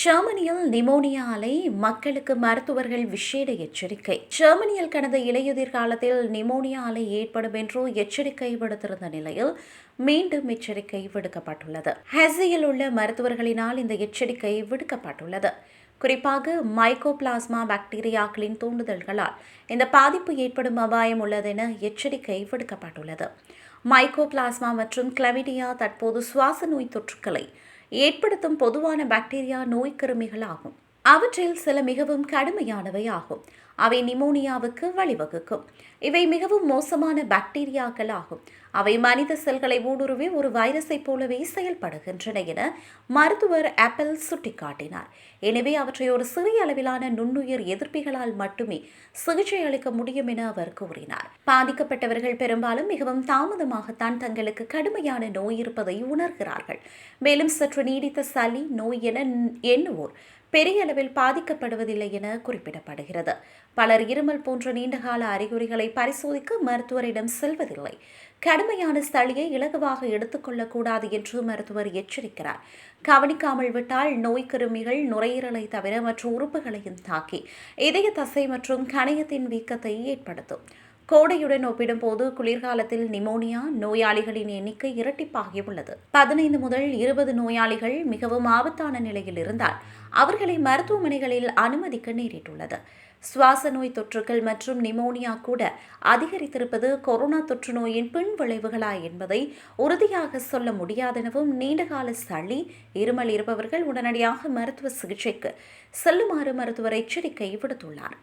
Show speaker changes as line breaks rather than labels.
ஜெர்மனியில் நிமோனியா அலை மக்களுக்கு மருத்துவர்கள் விசேட எச்சரிக்கை. ஜெர்மனியில் கடந்த இலையுதிர் காலத்தில் நிமோனியா அலை ஏற்படும் என்று எச்சரிக்கை விடுத்திருந்த நிலையில் மீண்டும் எச்சரிக்கை விடுக்கப்பட்டுள்ளது. ஹெசியில் உள்ள மருத்துவர்களினால் இந்த எச்சரிக்கை விடுக்கப்பட்டுள்ளது. குறிப்பாக மைக்கோபிளாஸ்மா பாக்டீரியாக்களின் தூண்டுதல்களால் இந்த பாதிப்பு ஏற்படும் அபாயம் உள்ளதென எச்சரிக்கை விடுக்கப்பட்டுள்ளது. மைக்கோபிளாஸ்மா மற்றும் கிளவிடியா தற்போது சுவாச நோய் தொற்றுக்களை ஏற்படுத்தும் பொதுவான பாக்டீரியா நோய்க்கிருமிகள் ஆகும் அவற்றில் சில மிகவும் கடுமையானவை ஆகும். அவை நிமோனியாவுக்கு வழிவகுக்கும். இவை மிகவும் மோசமான பாக்டீரியாக்கள் ஆகும். அவை மனித செல்களை ஊடுருவி ஒரு வைரஸை போலவே செயல்படுகின்றன என மருத்துவர் ஆப்பிள் சுட்டிக்காட்டினார். எனவே அவற்றை ஒரு சிறிய அளவிலான நுண்ணுயிர் எதிர்ப்பிகளால் மட்டுமே சிகிச்சை அளிக்க முடியும் என அவர் கூறினார். பாதிக்கப்பட்டவர்கள் பெரும்பாலும் மிகவும் தாமதமாகத்தான் தங்களுக்கு கடுமையான நோய் இருப்பதை உணர்கிறார்கள். மேலும் சற்று நீடித்த சளி நோய் என எண்ணுவோர் பெரிய அளவில் பாதிக்கப்படுவதில்லை என குறிப்பிடப்படுகிறது. பலர் இருமல் போன்ற நீண்டகால அறிகுறிகளை பரிசோதிக்க மருத்துவரிடம் செல்வதில்லை. கடுமையான சளியை இலகுவாக எடுத்துக்கொள்ளக்கூடாது என்று மருத்துவர் எச்சரிக்கிறார். கவனிக்காமல் விட்டால் நோய் கிருமிகள் நுரையீரலை தவிர மற்ற உறுப்புகளையும் தாக்கி இதய தசை மற்றும் கணையத்தின் வீக்கத்தை ஏற்படுத்தும். கோடையுடன் ஒப்பிடும்போது குளிர்காலத்தில் நிமோனியா நோயாளிகளின் எண்ணிக்கை இரட்டிப்பாகியுள்ளது பதினைந்து முதல் இருபது நோயாளிகள் மிகவும் ஆபத்தான நிலையில் இருந்தால் அவர்களை மருத்துவமனைகளில் அனுமதிக்க நேரிட்டுள்ளது. சுவாச நோய் தொற்றுகள் மற்றும் நிமோனியா கூட அதிகரித்திருப்பது கொரோனா தொற்று நோயின் பின் விளைவுகளா என்பதை உறுதியாக சொல்ல முடியாதெனவும் நீண்டகால சளி இருமல் இருப்பவர்கள் உடனடியாக மருத்துவ சிகிச்சைக்கு செல்லுமாறு மருத்துவர் எச்சரிக்கை விடுத்துள்ளார்.